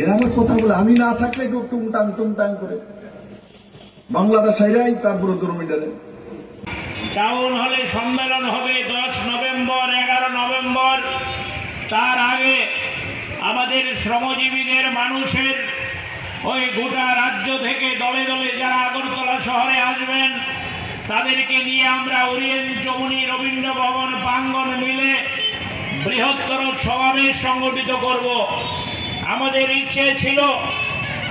এর আমার বলে আমি না থাকলে একটু টুংটাং টুংটাং করে। বাংলাটা সাইরাই তারপরে দুর্মিটারে টাউন হলে সম্মেলন হবে দশ নভেম্বর, এগারো নভেম্বর। তার আগে আমাদের শ্রমজীবীদের, মানুষের ওই গোটা রাজ্য থেকে দলে দলে যারা আগরতলা শহরে আসবেন, তাদেরকে নিয়ে আমরা ওরিয়েন্ট চমুনি রবীন্দ্র ভবন প্রাঙ্গণ মিলে বৃহত্তর সমাবেশ সংগঠিত করব। আমাদের ইচ্ছে ছিল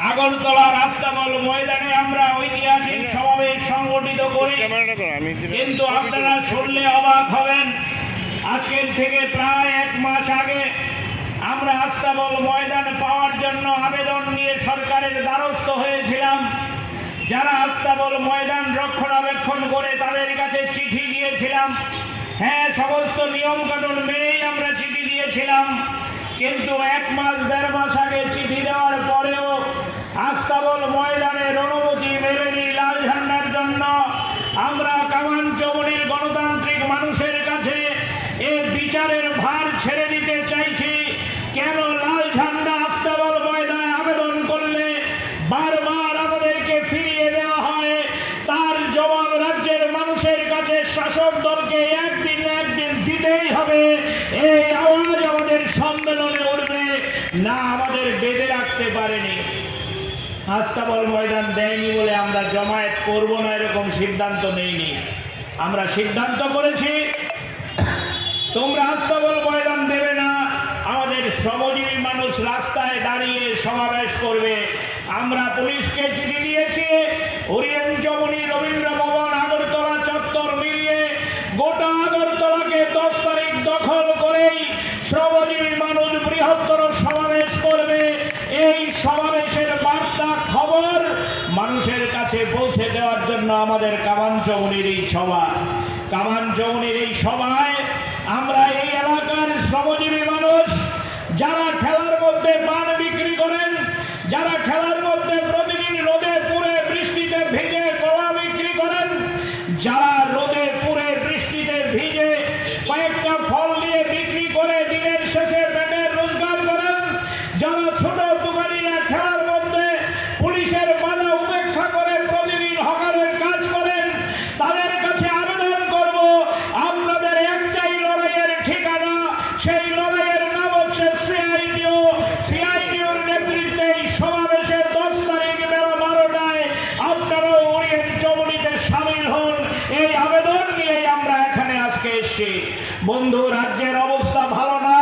আগরতলা রাস্তাবল ময়দানে আমরা ঐতিহাসিক সমাবেশ সংগঠিত করি। কিন্তু আপনারা শুনলে অবাক হবেন আজকের থেকে প্রায় এক মাস আগে আমরা আস্তাবল ময়দান পাওয়ার জন্য আবেদন নিয়ে সরকারের দ্বারস্থ হয়েছিলাম। যারা আস্তাবল ময়দান রক্ষণাবেক্ষণ করে তাদের কাছে চিঠি দিয়েছিলাম। হ্যাঁ সমস্ত নিয়ম কানুন মেনেই আমরা চিঠি দিয়েছিলাম। কিন্তু এক মাস দেড় মাস আগে চিঠি দেওয়ার পরেও আস্তাবল ময়দানের অনুমতি মেলেনি লাল ঝান্ডার জন্য আমরা কামান চমনির গণতান্ত্রিক মানুষের কাছে এ বিচারের ভার ছেড়ে দিতে চাইছি কেন লাল ঝান্ডা আস্তাবল ময়দানে আবেদন করলে বারবার আমাদেরকে ফিরিয়ে দেওয়া হয় তার জবাব রাজ্যের মানুষের কাছে শাসক দলকে একদিন না একদিন দিতেই হবে এই আওয়াজ আমাদের সম্মেলনে উঠবে না আমাদের বেঁধে রাখতে পারেনি আস্তাবল ময়দান দেয়নি বলে আমরা জমায়েত করব না এরকম সিদ্ধান্ত নেইনি। আমরা সিদ্ধান্ত করেছি, তোমরা আস্তাবল ময়দান দেবে না, আমাদের শ্রমজীবী মানুষ রাস্তায় দাঁড়িয়ে সমাবেশ করবে। আমরা পুলিশকে চিঠি দিয়েছি ওরিয়েন্ট জমনি রবীন্দ্র ভবন আগরতলা চত্বর মিলিয়ে গোটা আগরতলাকে দশ তারিখ দখল করেই শ্রমজীবী মানুষ বৃহত্তর সমাবেশ করবে এই সমাবেশের বার্তা খবর মানুষের কাছে পৌঁছে দেওয়ার জন্য আমাদের কামান চৌনির এই সভা। কামান চৌনির এই সভায় আমরা এই এলাকার শ্রমজীবী মানুষ, যারা খেলার মধ্যে পান বিক্রি করেন যারা খেলার মধ্যে প্রতিদিন রোদে পুড়ে বৃষ্টিতে ভিজে কলা বিক্রি করেন যারা রোদে পুড়ে বৃষ্টিতে ভিজে কয়েকটা ফল দিয়ে বিক্রি করে দিনের শেষে পেটের রোজগার করেন যারা ছোট দোকানিরা খেলার মধ্যে পুলিশের বাধা উপেক্ষা করে প্রতিদিন হকারের কাজ করেন তাদের কাছে আবেদন করব আপনাদের একটাই লড়াইয়ের ঠিকানা সেই লড়াইয়ের নাম হচ্ছে সিআইটিও সিআইটিওর নেতৃত্বে এই সমাবেশের দশ তারিখ বেলা বারোটায় আপনারাও ওরিয়েন্ট চমনিতে সামিল হন এই আবেদন নিয়েই আমরা এখানে আজকে এসেছি বন্ধু রাজ্যের অবস্থা ভালো না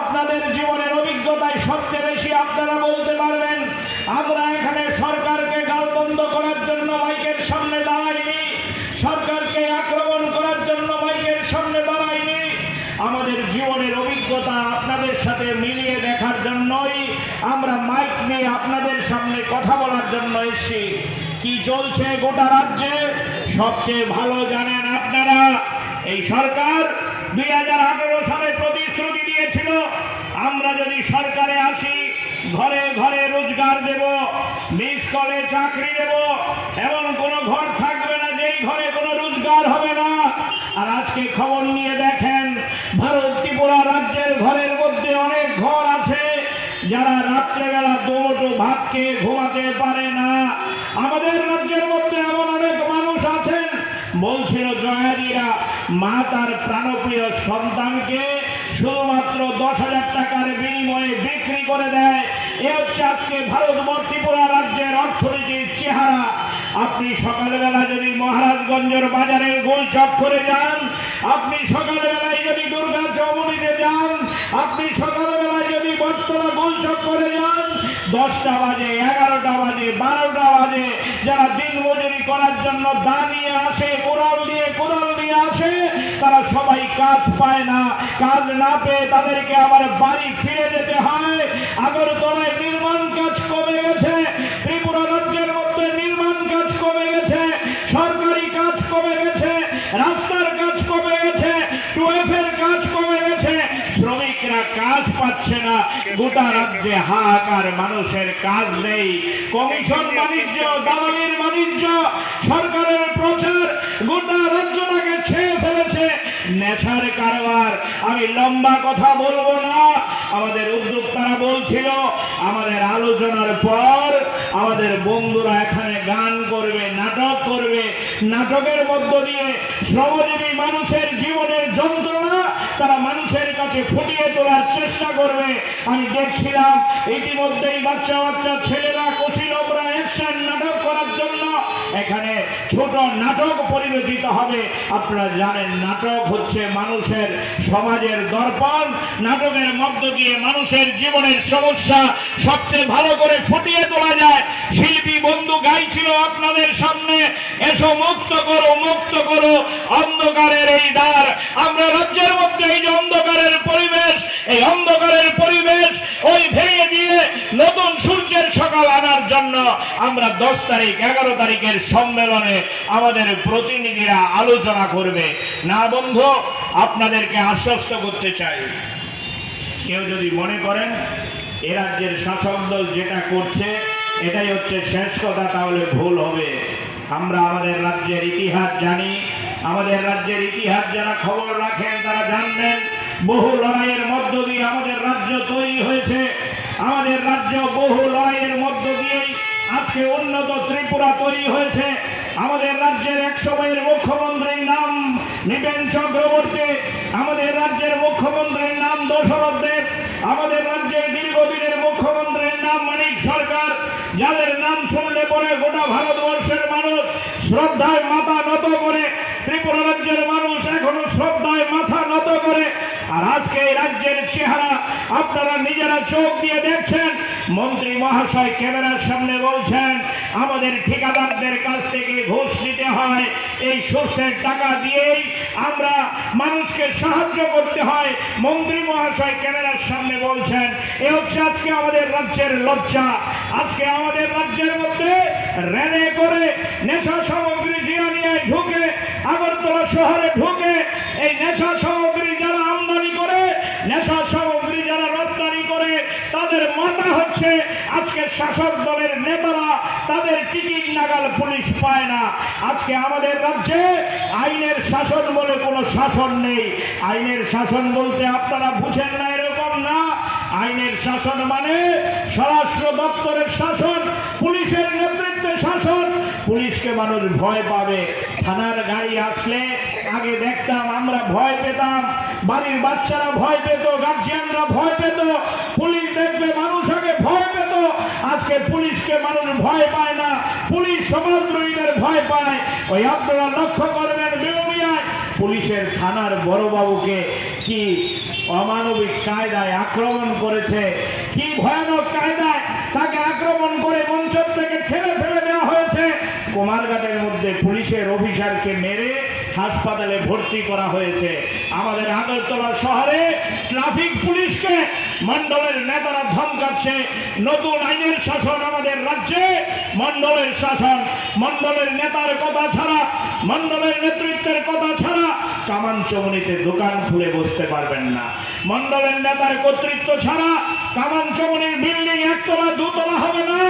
আপনাদের জীবনের অভিজ্ঞতায় সবচেয়ে বেশি আপনারা বলতে পারবেন আমরা এখানে সরকারকে গালবন্ধ করার জন্য মাইকের সামনে দাঁড়াইনি সরকারকে আক্রমণ করার জন্য মাইকের সামনে দাঁড়াইনি আমাদের জীবনের অভিজ্ঞতা আপনাদের সাথে মিলিয়ে দেখার জন্যই আমরা মাইক নিয়ে আপনাদের সামনে কথা বলার জন্য এসেছি কি চলছে গোটা রাজ্যে? সবচেয়ে ভালো জানেন আপনারা, এই সরকার দুই সালে প্রতিশ্রুতি দিয়েছিল, আমরা যদি সরকারে আসি, ঘরে ঘরে রোজগার দেব মিস কলে চাকরি দেব, এমন কোনো ঘর থাকবে না যেই ঘরে কোনো রোজগার হবে না। আর আজকে খবর নিয়ে দেখেন, ভারত ত্রিপুরা রাজ্যের ঘরের মধ্যে অনেক ঘর আছে, যারা রাত্রেবেলা দুমুটো ভাত খেয়ে ঘুমাতে পারে না আমাদের রাজ্যের মধ্যে এমন অনেক মানুষ আছেন, বলছিল জয়াদিরা মা তার প্রাণপ্রিয় সন্তানকে শুধুমাত্র দশ হাজার টাকার বিনিময়ে বিক্রি করে দেয়। এ হচ্ছে আজকে ভারতবর্ষ ত্রিপুরা রাজ্যের অর্থনীতির চেহারা। আপনি সকালবেলা যদি মহারাজগঞ্জের বাজারের গোল চক্করে যান, আপনি সকালবেলায় যদি দুর্গা চৌমুনিতে যান, আপনি সকালবেলায় যদি বটতলা গোল চক্করে যান দশটা বাজে, এগারোটা বাজে, বারোটা বাজে। যারা দিন মজুরি করার জন্য দা নিয়ে আসে কোরাল দিয়ে কোরাল নিয়ে আসে, তারা সবাই কাজ পায় না। কাজ না পেয়ে তাদেরকে আবার বাড়ি ফিরে যেতে হয়। আগরতলায় নির্মাণ কাজ কমে গেছে, ত্রিপুরা রাজ্যের মধ্যে নির্মাণ কাজ কমে গেছে, সরকারি কাজ কমে গেছে, রাস্তার কাজ কমে গেছে টুয়েফের কাজ কমে গেছে শ্রমিকরা কাজ পাচ্ছে না। গোটা রাজ্যে হাহাকার, মানুষের কাজ নেই। কমিশন বাণিজ্য, দালালির বাণিজ্য, সরকারের প্রচার, গোটা রাজ্যটাকে ছেয়ে ফেলেছে নেশার কারবার। আমি লম্বা কথা বলব না। আমাদের উদ্যোক্তারা বলছিল, আমাদের আলোচনার পর আমাদের বন্ধুরা এখানে গান করবে, নাটক করবে। নাটকের মধ্য দিয়ে শ্রমজীবী মানুষের জীবনের যন্ত্রণা তারা মানুষের কাছে ফুটিয়ে তোলার চেষ্টা করবে। আমি দেখছিলাম ইতিমধ্যেই বাচ্চা বাচ্চা ছেলেরা নাটক পরিবেশিত হবে। আপনারা জানেন, নাটক হচ্ছে মানুষের সমাজের দর্পণ। নাটকের মধ্য দিয়ে মানুষের জীবনের সমস্যা সবচেয়ে ভালো করে ফুটিয়ে তোলা যায়। শিল্পী, বন্ধু গাইছিল আপনাদের সামনে। এসো, মুক্ত করো মুক্ত করো। অন্ধকারের এই দ্বার। আমরা রাজ্যের মধ্যে এই যে অন্ধকারের পরিবেশ, এই অন্ধকারের পরিবেশ, ওই ভেঙে দিয়ে নতুন সূর্যের সকাল আনার জন্য আমরা দশ তারিখ, এগারো তারিখের সম্মেলনে আমাদের প্রতিনিধিরা আলোচনা করবে। না বন্ধু, আপনাদেরকে আশ্বস্ত করতে চাই। কেউ যদি মনে করেন এ রাজ্যের শাসক দল যেটা করছে, এটাই হচ্ছে শেষ কথা, তাহলে ভুল হবে। আমরা আমাদের রাজ্যের ইতিহাস জানি। আমাদের রাজ্যের ইতিহাস যারা খবর রাখেন, তারা জানবেন, বহু লড়াইয়ের মধ্য দিয়ে আমাদের রাজ্য তৈরি হয়েছে। আমাদের রাজ্য বহু লড়াইয়ের মধ্য দিয়েই আজকে উন্নত ত্রিপুরা তৈরি হয়েছে। আমাদের রাজ্যের এক সময়ের মুখ্যমন্ত্রীর নাম নিপেন চক্রবর্তী, আমাদের রাজ্যের মুখ্যমন্ত্রীর নাম দশরথ দেব, আমাদের রাজ্যের দীর্ঘদিনের মুখ্যমন্ত্রীর নাম মানিক সরকার, যাদের নাম শুনলে পরে গোটা ভারতবর্ষের মানুষ শ্রদ্ধায় মাথা নত করে, ত্রিপুরা রাজ্যের মানুষ এখনও শ্রদ্ধায় মাথা নত করে আর আজকে এই রাজ্যের চেহারা আপনারা নিজেরা চোখ দিয়ে দেখছেন। মন্ত্রী মহাশয় ক্যামেরার সামনে বলছেন, আমাদের ঠিকাদারদের কাছ থেকে ঘুষ নিতে হয়। এই সোর্সের টাকা দিয়েই আমরা মানুষকে সাহায্য করতে হয়। মন্ত্রী মহাশয় ক্যামেরার সামনে বলছেন, এ হচ্ছে আজকে আমাদের রাজ্যের লজ্জা। আজকে আমাদের রাজ্যের মধ্যে রেলে করে নেশা সামগ্রী জিয়ানিয়ায় ঢুকে আগরতলা শহরে ঢুকে এই নেশা সামগ্রী যারা আমদানি করে নেশা সামগ্রী যারা রপ্তানি করে তাদের মাথা হচ্ছে আজকে শাসক দলের নেতারা তাদের টিকিট নাগাল পুলিশ পায় না। আজকে আমাদের রাজ্যে আইনের শাসন বলে কোনো শাসন নেই। আইনের শাসন বলতে আপনারা বুঝেন না এরকম না। আইনের শাসন মানে স্বরাষ্ট্র দপ্তরের শাসন, পুলিশের নেতৃত্বে শাসন। পুলিশকে মানুষ ভয় পাবে। থানার গাড়ি আসলে আগে দেখতাম, আমরা ভয় পেতাম। বাড়ির বাচ্চারা ভয় পেত গার্জিয়ানরা ভয় পেত। পুলিশ দেখবে মানুষ আগে ভয় পেত। আজকে পুলিশকে মানুষ ভয় পায় না। পুলিশ সমাজদ্রোহীদের ভয় পায়। ওই আপনারা লক্ষ্য করবেন বেগুনিয়ায় পুলিশের থানার বড়বাবুকে কি অমানবিক কায়দায় আক্রমণ করেছে, কি ভয়ানক কায়দায় তাকে আক্রমণ করে মঞ্চ থেকে ঠেলে ফেলে দেওয়া হয়েছে। কুমারঘাটের মধ্যে পুলিশের অফিসারকে মেরে হাসপাতালে ভর্তি করা হয়েছে। আমাদের আগরতলা শহরে ট্রাফিক পুলিশকে মন্ডলের নেতারা ধমকাচ্ছে। নতুন আইনের শাসন আমাদের রাজ্যে। মন্ডলের শাসন মন্ডলের নেতার কথা ছাড়া মন্ডলের নেতৃত্বের কথা ছাড়া কামান চমনিতে দোকান খুলে বসতে পারবেন না। মন্ডলের নেতার কর্তৃত্ব ছাড়া কামান চমনির বিল্ডিং একতলা, দুতলা হবে না।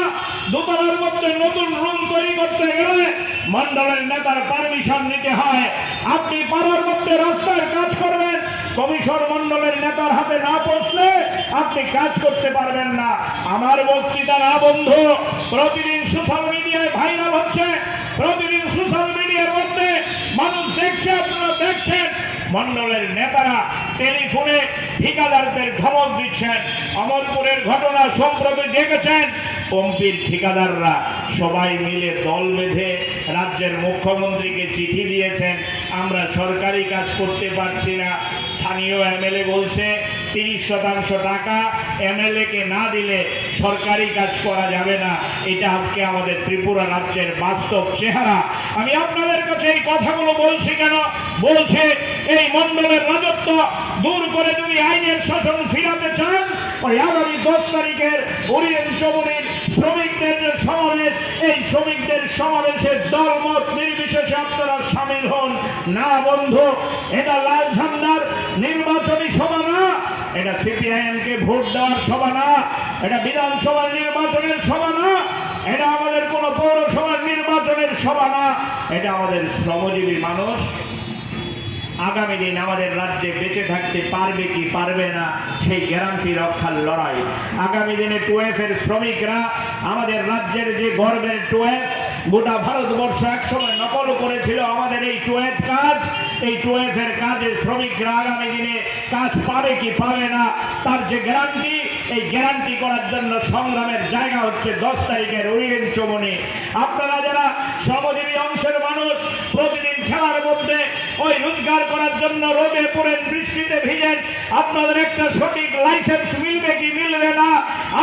দোতলার মধ্যে নতুন রুম তৈরি করতে গেলে মন্ডলের নেতার পারমিশন নিতে হয়। আপনি পাড়ার মধ্যে রাস্তার কাজ করবেন, কমিশন মন্ডলের নেতার হাতে না পৌঁছলে আপনি কাজ করতে পারবেন না। আমার বক্তৃতা না, বন্ধু, প্রতিদিন সোশ্যাল মিডিয়ায় ভাইরাল হচ্ছে। প্রতিদিন সোশ্যাল মিডিয়ার মধ্যে মানুষ দেখছে, আপনারা দেখছেন। মন্ডলের নেতারা টেলিফোনে ঠিকাদারদের ধমক দিচ্ছেন। অমরপুরের ঘটনা সম্প্রতি দেখেছেন। পম্পির ঠিকাদাররা সবাই মিলে দল বেঁধে রাজ্যের মুখ্যমন্ত্রীকে চিঠি দিয়েছেন। আমরা সরকারি কাজ করতে পারছি না। স্থানীয় এমএলএ বলছে তিরিশ শতাংশ টাকা এমএলএ কে না দিলে সরকারি কাজ করা যাবে না। এটা আজকে আমাদের ত্রিপুরা রাজ্যের বাস্তব চেহারা। আমি আপনাদের কাছে এই কথাগুলো বলছি কেন? বলছে এই মন্ডলের রাজত্ব দূর করে যদি আইনের শাসন ফিরাতে চান, ওই আগামী দশ তারিখের ওরিয়েন্ট চমনির শ্রমিকদের যে সমাবেশ, এই শ্রমিকদের সমাবেশের দলমত নির্বিশেষে আপনারা সামিল হন। না বন্ধু, এটা লাল ঝান্ডার নির্বাচনী এটা সিপিআইএম কে ভোট দেওয়ার সভা না এটা বিধানসভার নির্বাচনের সভা না এটা আমাদের কোনো পৌরসভার নির্বাচনের সভা না এটা আমাদের শ্রমজীবী মানুষ। আগামী দিন আমাদের রাজ্যে বেঁচে থাকতে পারবে কি পারবে না, সেই গ্যারান্টি রক্ষার লড়াই। আগামী দিনে টুয়েফের শ্রমিকরা আমাদের রাজ্যের যে গর্বের টুয়েফ গোটা ভারতবর্ষ একসময় নকল করেছিল আমাদের এই টুয়েট কাজ। এই টুয়েটের কাজের শ্রমিকরা আগামী দিনে কাজ পাবে কি পাবে না, তার যে গ্যারান্টি এই গ্যারান্টি করার জন্য সংগ্রামের জায়গা হচ্ছে দশ তারিখের ওরিয়েন্ট চমনে। আপনারা যারা শ্রমজীবী অংশের মানুষ, প্রতিদিন খেলার মধ্যে ওই রোজগার করার জন্য রোদে পড়েন বৃষ্টিতে ভিজেন, আপনাদের একটা সঠিক লাইসেন্স মিলবে কি মিলবে না?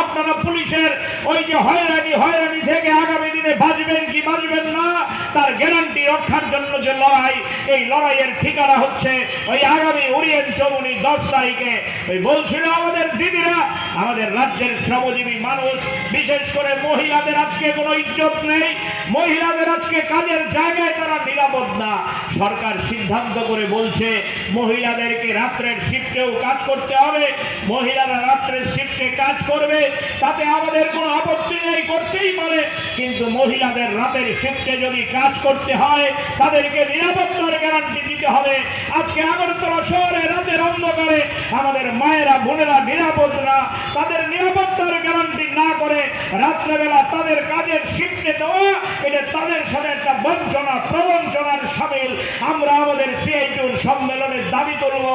আপনারা পুলিশের ওই যে হয়রানি হয়রানি থেকে আগামী দিনে বাঁচবেন কি বাঁচবেন না? তার গ্যারান্টি রক্ষার জন্য যে লড়াই, এই লড়াইয়ের ঠিকানা হচ্ছে ওই আগামী ওরিয়েন্ট চৌমনি দশ তারিখে। ওই বলছিল আমাদের দিদিরা, আমাদের রাজ্যের শ্রমজীবী মানুষ, বিশেষ করে মহিলাদের আজকে কোনো ইজ্জত নেই। মহিলাদের আজকে কাজের জায়গায় তারা নিরাপদ না। সরকার সিদ্ধান্ত করে বলছে, মহিলাদেরকে রাত্রের শিফটেও কাজ করতে হবে। মহিলারা রাত্রের শিফটে কাজ করবে, তাতে আমাদের কোনো আপত্তি নেই, করতেই পারে। কিন্তু মহিলাদের রাতের শিফটে যদি কাজ করতে হয়, তাদেরকে নিরাপত্তার গ্যারান্টি দিতে হবে। আজকে আগরতলা শহরে রাতের অন্ধকারে আমাদের মায়েরা, বোনেরা নিরাপদ না। তাদের নিরাপত্তার গ্যারান্টি না করে রাত্রেবেলা তাদের কাজের শিফটে দেওয়া, এটা তাদের সাথে একটা বঞ্চনা, প্রবঞ্চনার সামিল। আমরা আমাদের সিআইটিউর সম্মেলনের দাবি তুলব,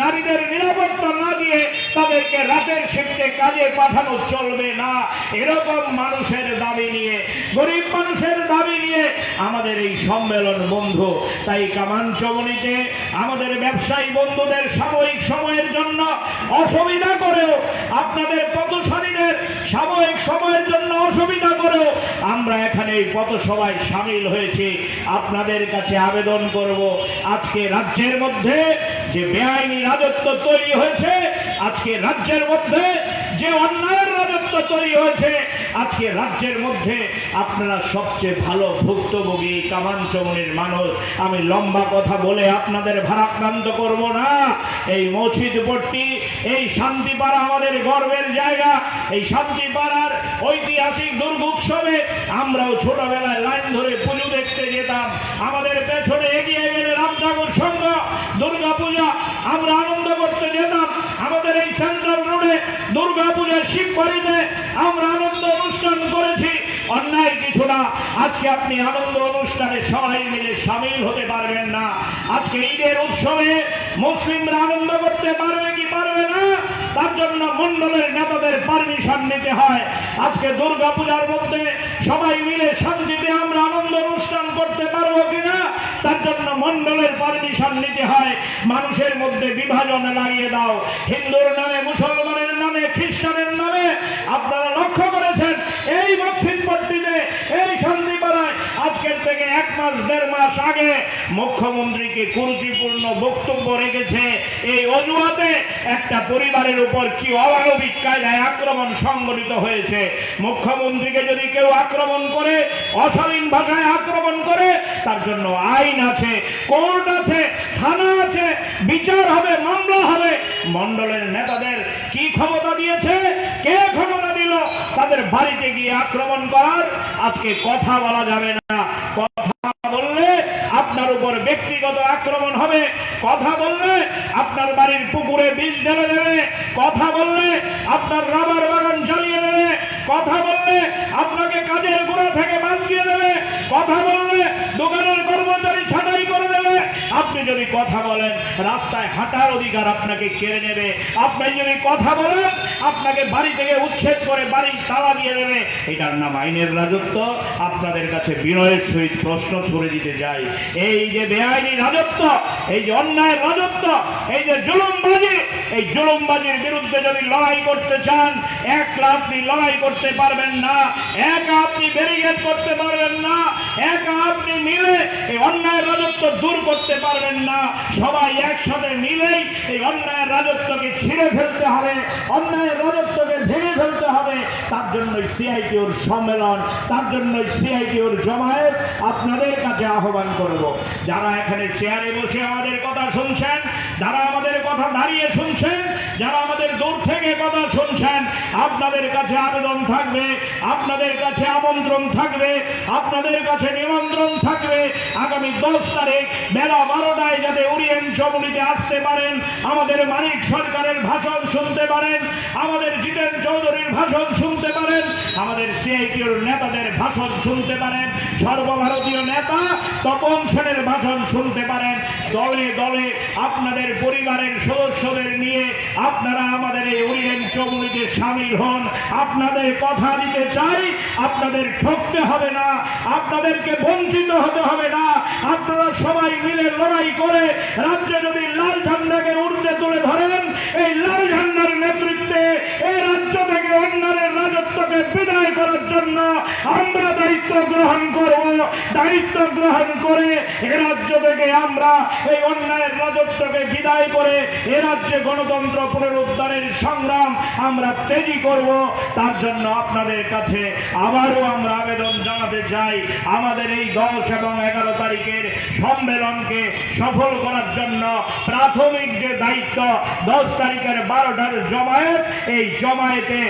নারীদের নিরাপত্তা না দিয়ে তাদেরকে রাতের শিফটে কাজে পাঠানো চলবে না। এরকম মানুষের দাবি নিয়ে গরিব মানুষের দাবি নিয়ে আমাদের এই সম্মেলন বন্ধু। তাই কামাঞ্চমনিতে আমাদের ব্যবসায়ী বন্ধুদের সাময়িক সময়ের জন্য অসুবিধা করেও, আপনাদের পথশালীদের সাময়িক সময়ের জন্য অসুবিধা করেও আমরা এখানে এই পথসভায় সামিল হয়েছি। আপনাদের কাছে আবেদন করব, আজকে রাজ্যের মধ্যে যে বেআইনি রাজত্ব তৈরি হয়েছে, আজকে রাজ্যের মধ্যে যে অন্যায়ের তৈরি হয়েছে। আজকে রাজ্যের মধ্যে আপনারা সবচেয়ে ভালো ভুক্তভোগী কামাঞ্চমনির মানুষ। আমি লম্বা কথা বলে আপনাদের ভারাক্রান্ত করব না। এই মসজিদপট্টি, এই শান্তিপাড়া আমাদের গর্বের জায়গা। এই শান্তিপাড়ার ঐতিহাসিক দুর্গ উৎসবে আমরাও ছোটবেলায় লাইন ধরে পুজো দেখতে যেতাম। আমাদের পেছনে এগিয়ে গেলে রামঠাকুর সংঘ দুর্গা পূজা আমরা আনন্দ করতে যেতাম। আমাদের এই সেন্ট্রাল রোডে দুর্গা পূজার শিব বাড়িতে আমরা আনন্দ অনুষ্ঠান করেছি। অন্যায় কিছু না। আজকে আপনি আনন্দ অনুষ্ঠানে সবাই মিলে সামিল হতে পারবেন না। আজকে ঈদের উৎসবে মুসলিমরা আনন্দ করতে পারবে কি পারবে না, তার জন্য মন্ডলের নেতাদের পারমিশন নিতে হয়। আজকে দুর্গা পূজার মধ্যে সবাই মিলে শান্তিতে আমরা আনন্দ অনুষ্ঠান করতে পারব কিনা তার জন্য মন্ডলের পারমিশন নিতে হয়। মানুষের মধ্যে বিভাজন লাগিয়ে দাও। হিন্দুর নামে, মুসলমানের নামে, খ্রিস্টানের নামে আপনারা লক্ষ্য করেছেন এই মসজিদপট্টিতে এই শান্তিপাড়ায় আজকের থেকে এক মাস, দেড় মাস আগে মুখ্যমন্ত্রীকে কুরুচিপূর্ণ বক্তব্য রেখেছে। এই অজুহাতে একটা পরিবারের উপর কি অমানবিক কায়দায় আক্রমণ সংঘটিত হয়েছে? মুখ্যমন্ত্রীকে যদি কেউ আক্রমণ করে, অশালীন ভাষায় আক্রমণ করে, তার জন্য আইন আছে, কোর্ট আছে, থানা আছে, বিচার হবে মন্ডল হবে। মন্ডলের নেতাদের কি ক্ষমতা দিয়েছে? কে ক্ষমতা দিল? তাদের বাড়িতে গিয়ে আক্রমণ করার আজকে কথা বলা যাবে না কথা বললে আপনার উপর ব্যক্তিগত আক্রমণ হবে। কথা বললে আপনার বাড়ির পুকুরে বীজ ঢেলে দেবে। কথা বললে আপনার রাবার বাগান জ্বালিয়ে দেবে। কথা বললে আপনাকে কাজের গোড়া থেকে বাদ দিয়ে দেবে। কথা বললে দোকানের কর্মচারী দেবে আপনি যদি কথা বলেন, রাস্তায় হাঁটার অধিকার আপনাকে কেড়ে নেবে। আপনি যদি কথা বলেন, আপনাকে বাড়ি থেকে উচ্ছেদ করে বাড়ি তালা দিয়ে দেবে। এটার নাম আইনের রাজত্ব। আপনাদের কাছে বিনয়ের সহিত প্রশ্ন ছুড়ে দিতে যাই। এই যে বেআইনি রাজত্ব, এই যে অন্যায় রাজত্ব, এই যে জুলুমবাজি এই জুলুমবাজির বিরুদ্ধে যদি লড়াই করতে চান একলা আপনি লড়াই করতে পারবেন না, একা আপনি ব্যারিকেড করতে পারবেন না, একা আপনি মিলে এই অন্যায় রাজত্ব দূর করতে পারবেন না। সবাই একসাথে মিলেই এই অন্যায় রাজত্বকে ছিঁড়ে ফেলতে হবে অন্যায় রাজত্বকে ভেঙে ফেলতে হবে। তার জন্যই সিআইটিওর সম্মেলন, তার জন্যই সিআইটিওর জমায়েত আপনাদের কাছে আহ্বান করব। যারা এখানে চেয়ারে বসে আমাদের কথা শুনছেন, যারা আমাদের কথা দাঁড়িয়ে শুনছেন যারা আমাদের দূর থেকে কথা শুনছেন, আপনাদের কাছে আবেদন থাকবে, আপনাদের কাছে আমন্ত্রণ থাকবে, আপনাদের কাছে নিমন্ত্রণ থাকবে। আগামী দশ তারিখ বেলা বারোটায় যাতে ওরিয়েন্ট চমুনিতে আসতে পারেন, আমাদের মানিক সরকারের ভাষণ শুনতে পারেন, আমাদের জিতেন চৌধুরীর ভাষণ শুনতে পারেন, আমাদের সিআইটির নেতাদের ভাষণ শুনতে পারেন, সর্বভারতীয় নেতা তপন সেনের ভাষণ শুনতে পারেন। দলে দলে আপনাদের পরিবারের সদস্যদের নিয়ে আপনারা আমাদের এই ওরিয়েন্ট চমুনিতে সামিল হন। আপনাদের কথা দিতে চাই, আপনাদের ঠকতে হবে না, আপনাদেরকে বঞ্চিত হতে হবে না। আপনারা সবাই মিলে লড়াই করে রাজ্যে যদি লাল ঝান্ডাকে উর্ধে তুলে ধরেন এই লাল ঝান্ডার নেতৃত্বে এই রাজ্য থেকে রাজত্বকে বিদায় করার জন্য আমরা দায়িত্ব গ্রহণ করব। দায়িত্ব গ্রহণ করে এ রাজ্য থেকে আমরা এই অন্যায়ের রাজত্বকে বিদায় করে এ রাজ্যে গণতন্ত্র পুনরুদ্ধারের সংগ্রাম আমরা তেজি করব। তার জন্য আপনাদের কাছে আবারও আমরা আবেদন জানাতে চাই, আমাদের এই দশ এবং এগারো তারিখের সম্মেলনকে সফল করার জন্য প্রাথমিক যে দায়িত্ব, দশ তারিখের বারোটার জমায়েত, এই জমায়েতে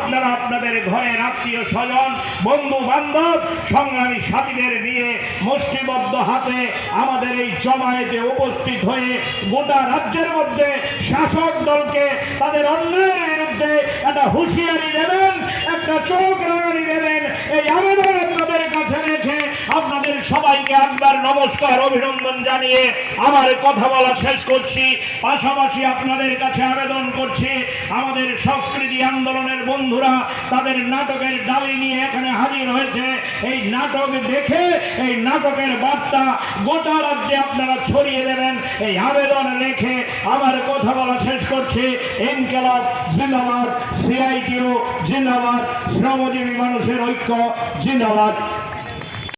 আপনারা আপনাদের ঘরের আত্মীয় স্বজন, বন্ধু বান্ধব, সংগ্রামী সাথীদের নিয়ে মুষ্টিবদ্ধ হাতে আমাদের এই জমায়েতে উপস্থিত হয়ে গোটা রাজ্যের মধ্যে শাসক দলকে তাদের অন্যায়ের বিরুদ্ধে একটা হুঁশিয়ারি দেবেন, একটা চোখ রাঙানি দেবেন, এই আবেদন আপনাদের কাছে রেখে আপনাদের সবাইকে একবার নমস্কার, অভিনন্দন জানিয়ে আমার কথা বলা শেষ করছি। পাশাপাশি আপনাদের কাছে আবেদন করছি, আমাদের সংস্কৃতি আন্দোলনের বন্ধুরা তাদের নাটকের ডালি নিয়ে এখানে হাজির হয়েছে। এই নাটক দেখে, এই নাটকের বার্তা গোটা রাজ্যে আপনারা ছড়িয়ে দেবেন। এই আবেদন রেখে আমার কথা বলা শেষ করছি। ইনকেলাব জিন্দাবাদ সিআইটিও জিন্দাবাদ, শ্রমজীবী মানুষের ঐক্য জিন্দাবাদ।